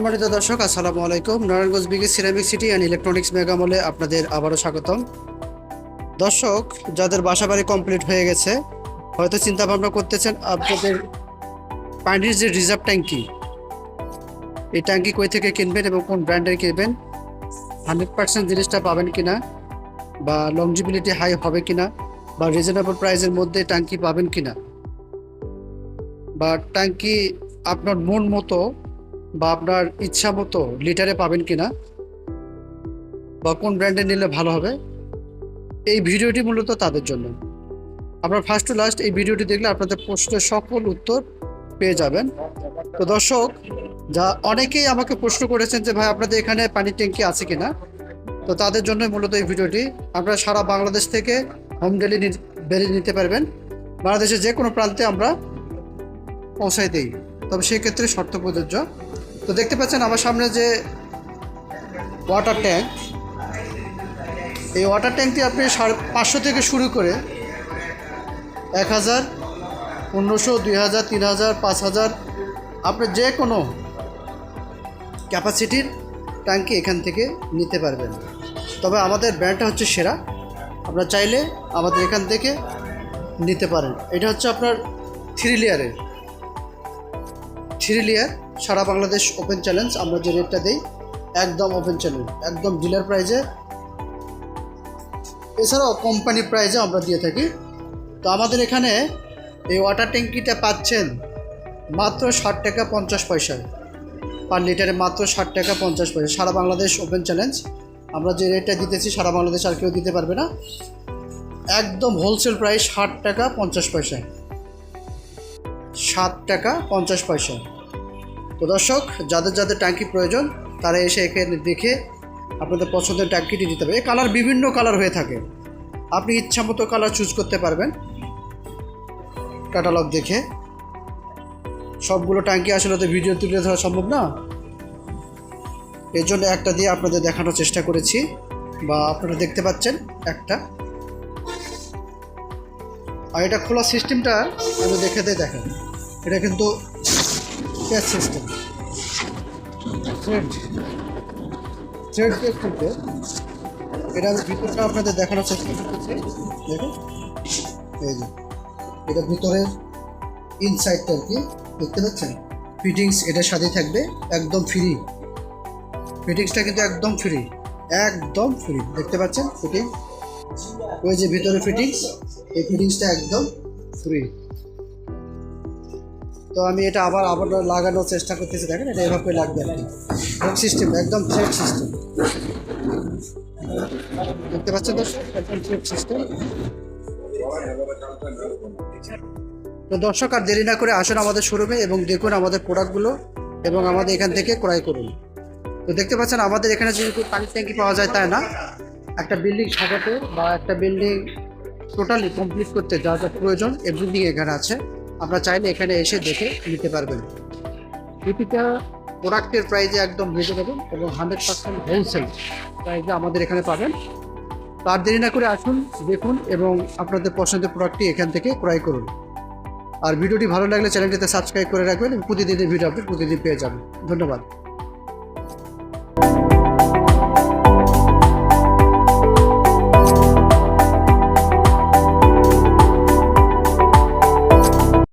সম্মানিত দর্শক, আসসালামু আলাইকুম। নারায়ণগঞ্জ বিগে সিরামিক সিটি অ্যান্ড ইলেকট্রনিক্স মেগামলে আপনাদের আবারও স্বাগতম। দর্শক, যাদের বাসা বাড়ি কমপ্লিট হয়ে গেছে, হয়তো চিন্তা ভাবনা করতেছেন, আপনাদের পানির যে রিজার্ভ ট্যাঙ্কি, এই ট্যাঙ্কি কই থেকে কিনবেন এবং কোন ব্র্যান্ডের কিনবেন? হান্ড্রেড পার্সেন্ট জিনিসটা পাবেন কিনা? বা লংজিবিলিটি হাই হবে কিনা? বা রিজনেবল প্রাইসের মধ্যে ট্যাঙ্কি পাবেন কিনা? বা ট্যাঙ্কি আপনার মন মতো বা আপনার ইচ্ছা মতো লিটারে পাবেন কিনা বা কোন ব্র্যান্ডে নিলে ভালো হবে, এই ভিডিওটি মূলত তাদের জন্য। আপনার ফার্স্ট টু লাস্ট এই ভিডিওটি দেখলে আপনাদের প্রশ্নের সকল উত্তর পেয়ে যাবেন। তো দর্শক, যা অনেকেই আমাকে প্রশ্ন করেছেন যে, ভাই, আপনাদের এখানে পানির ট্যাঙ্কি আছে কিনা? তো তাদের জন্য মূলত এই ভিডিওটি। আপনারা সারা বাংলাদেশ থেকে হোম ডেলিভারি নিতে পারবেন। বাংলাদেশের যে কোনো প্রান্তে আমরা পৌঁছাই দিই। তবে সেক্ষেত্রে শর্ত প্রযোজ্য। তো দেখতে পাচ্ছেন আমার সামনে যে ওয়াটার ট্যাঙ্ক এই ওয়াটার ট্যাঙ্কটি আপনি সাড়ে পাঁচশো থেকে শুরু করে এক হাজার, পনেরোশো, দুই হাজার, তিন হাজার, পাঁচ হাজার, আপনি যে কোনো ক্যাপাসিটির ট্যাঙ্কি এখান থেকে নিতে পারবেন। তবে আমাদের ব্র্যান্ডটা হচ্ছে সেরা। আপনারা চাইলে আমাদের এখান থেকে নিতে পারেন। এটা হচ্ছে আপনার থ্রি লেয়ারের থ্রি লেয়ার সারা বাংলাদেশ ওপেন চ্যালেঞ্জ আমরা যে রেটটা দিই, একদম ওপেন চ্যালেঞ্জ একদম ডিলার প্রাইজে এছাড়াও কোম্পানি প্রাইজে আমরা দিয়ে থাকি। তো আমাদের এখানে এই ওয়াটার ট্যাঙ্কিটা পাচ্ছেন মাত্র ষাট টাকা পঞ্চাশ পয়সায় পার লিটারে মাত্র ষাট টাকা পঞ্চাশ পয়সা। সারা বাংলাদেশ ওপেন চ্যালেঞ্জ আমরা যে রেটটা দিতেছি, সারা বাংলাদেশ আর কেউ দিতে পারবে না। একদম হোলসেল প্রাইস ষাট টাকা পঞ্চাশ পয়সা। সাত টাকা পঞ্চাশ পয়সা। তো দর্শক, যাদের যাদের ট্যাঙ্কি প্রয়োজন, তারা এসে এখানে দেখে আপনাদের পছন্দের ট্যাঙ্কিটি দিতে হবে এই কালার বিভিন্ন কালার হয়ে থাকে। আপনি ইচ্ছা মতো কালার চুজ করতে পারবেন। ক্যাটালগ দেখে। সবগুলো ট্যাঙ্কি আসলে তো ভিডিও তুলে ধরা সম্ভব না। এর জন্য একটা দিয়ে আপনাদের দেখানোর চেষ্টা করেছি। বা আপনারা দেখতে পাচ্ছেন একটা। আর এটা খোলা সিস্টেমটা আমি দেখে দিয়ে দেখেন। এটা কিন্তু প্যাচ সিস্টেম থ্রেড থ্রেড খুলবে এটা ভিতরটা আপনাদের দেখানোর চেষ্টা করতেছি দেখুন এই যে এটা ভিতরের ইনসাইডটা আর কি দেখতে পাচ্ছেন ফিটিংস এটার সাথে থাকবে একদম ফ্রি ফিটিংসটা কিন্তু একদম ফ্রি একদম ফ্রি দেখতে পাচ্ছেন ফিটিং ওই যে ভিতরে ফিটিংস এই ফিটিংসটা একদম ফ্রি তো আমি এটা আবার আবার লাগানোর চেষ্টা করতেছি, দেখেন, এটা এভাবে লাগবে আর সিস্টেম একদম থ্রেড সিস্টেম দেখতে পাচ্ছেন দর্শক? একদম থ্রেড সিস্টেম তো দর্শক, আর দেরি না করে আসুন আমাদের শোরুমে এবং দেখুন আমাদের প্রোডাক্টগুলো এবং আমাদের এখান থেকে ক্রয় করুন। তো দেখতে পাচ্ছেন, আমাদের এখানে যদি পানির ট্যাঙ্কি পাওয়া যায় তাই না, একটা বিল্ডিং সাজাতে বা একটা বিল্ডিং টোটালি কমপ্লিট করতে যা যা প্রয়োজন এভরিথিং এখানে আছে। আপনারা চাইলে এখানে এসে দেখে নিতে পারবেন। প্রতিটা প্রোডাক্টের প্রাইজে একদম রিজনেবল এবং হান্ড্রেড পার্সেন্ট হোলসেল প্রাইজে আমাদের এখানে পাবেন। তার দেরি না করে আসুন, দেখুন এবং আপনাদের পছন্দের প্রোডাক্টটি এখান থেকে ক্রয় করুন। আর ভিডিওটি ভালো লাগলে চ্যানেলটিতে সাবস্ক্রাইব করে রাখবেন প্রতিদিনের ভিডিও আপনি প্রতিদিন পেয়ে যাবেন। ধন্যবাদ।